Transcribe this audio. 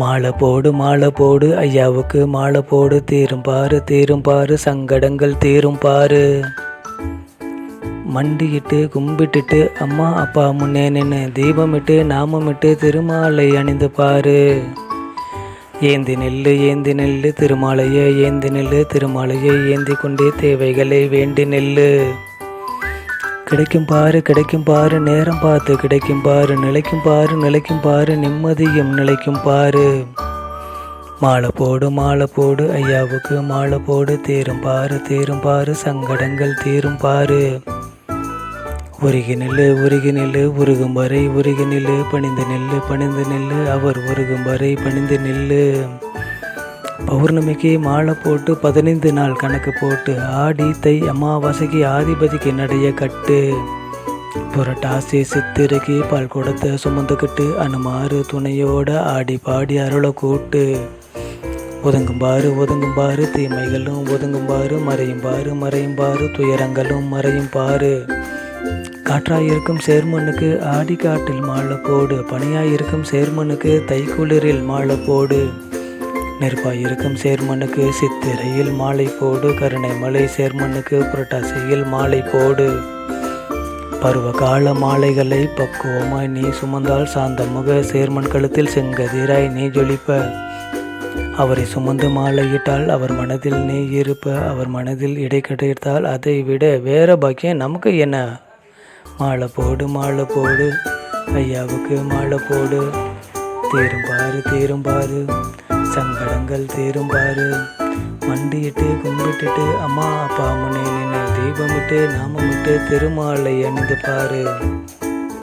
மாலை போடு மாலை போடு ஐயாவுக்கு மாலை போடு தீரும் பாரு தீரும் பாரு சங்கடங்கள் தீரும் பாரு. மண்டிக்கிட்டு கும்பிட்டுட்டு அம்மா அப்பா முன்னே நின்று தீபமிட்டு நாமமிட்டு திருமாலை அணிந்து பாரு. ஏந்தி நெல்லு ஏந்தி நெல்லு திருமாலையே ஏந்தி நெல்லு திருமாலையை ஏந்தி கொண்டே தேவைகளை வேண்டி நெல்லு. கிடைக்கும் பாரு கிடைக்கும் பாரு நேரம் பார்த்து கிடைக்கும் பாரு நிலைக்கும் பாரு நிலைக்கும் பாரு நிம்மதியும் நிலைக்கும் பாரு. மாலை போடு மாலை போடு ஐயாவுக்கு மாலை போடு தீரும் பாரு தீரும் பாரு சங்கடங்கள் தீரும் பாரு. உருகி நில்லு உருகி நில்லு உருகும் வரை உருகி நில்லு பணிந்து நில்லு பணிந்து நில்லு அவர் உருகும் வரை பணிந்து நில்லு. பௌர்ணமிக்கு மாலை போட்டு பதினைந்து நாள் கணக்கு போட்டு ஆடி தை அமாவாசைக்கு ஆதிபதிக்கு நடைய கட்டு. புரட்டாசி சித்திரைக்கு பால் குடத்தை சுமந்துக்கிட்டு அனுமாறு துணையோட ஆடி பாடி அருளை கூட்டு. ஒதுங்கும்பாறு ஒதுங்கும்பாறு தீமைகளும் ஒதுங்கும்பாறு மறையும் பாரு மறையும் பாரு துயரங்களும் மறையும் பாரு. காற்றாயிருக்கும் சேர்மனுக்கு ஆடி காட்டில் மாலை போடு பனியாயிருக்கும் சேர்மனுக்கு தைக்குளிரில் மாலை போடு. நெருப்பாயிருக்கும் சேர்மனுக்கு சித்திரையில் மாலை போடு கருணை மலை சேர்மனுக்கு புரட்டாசியில் மாலை போடு. பருவகால மாலைகளை பக்குவமாய் நீ சுமந்தால் சாந்தமுக சேர்மன் கழுத்தில் செங்கதிராய் நீ ஜொலிப்ப. அவரை சுமந்து மாலையிட்டால் அவர் மனதில் நீ இருப்ப அவர் மனதில் இடை கிடைத்தால் அதை விட வேற பாக்கியம் நமக்கு என்ன? மாலை போடு மாலை போடு ஐயாவுக்கு மாலை போடு தீரும் பாரு தீரும் பாரு சங்கடங்கள் தீரும் பாரு மண்டியிட்டு கும்பிட்டுட்டு அம்மா அப்பா முன்னே தீபமிட்டு நாமமிட்டு திருமாலை அணிந்து பாரு.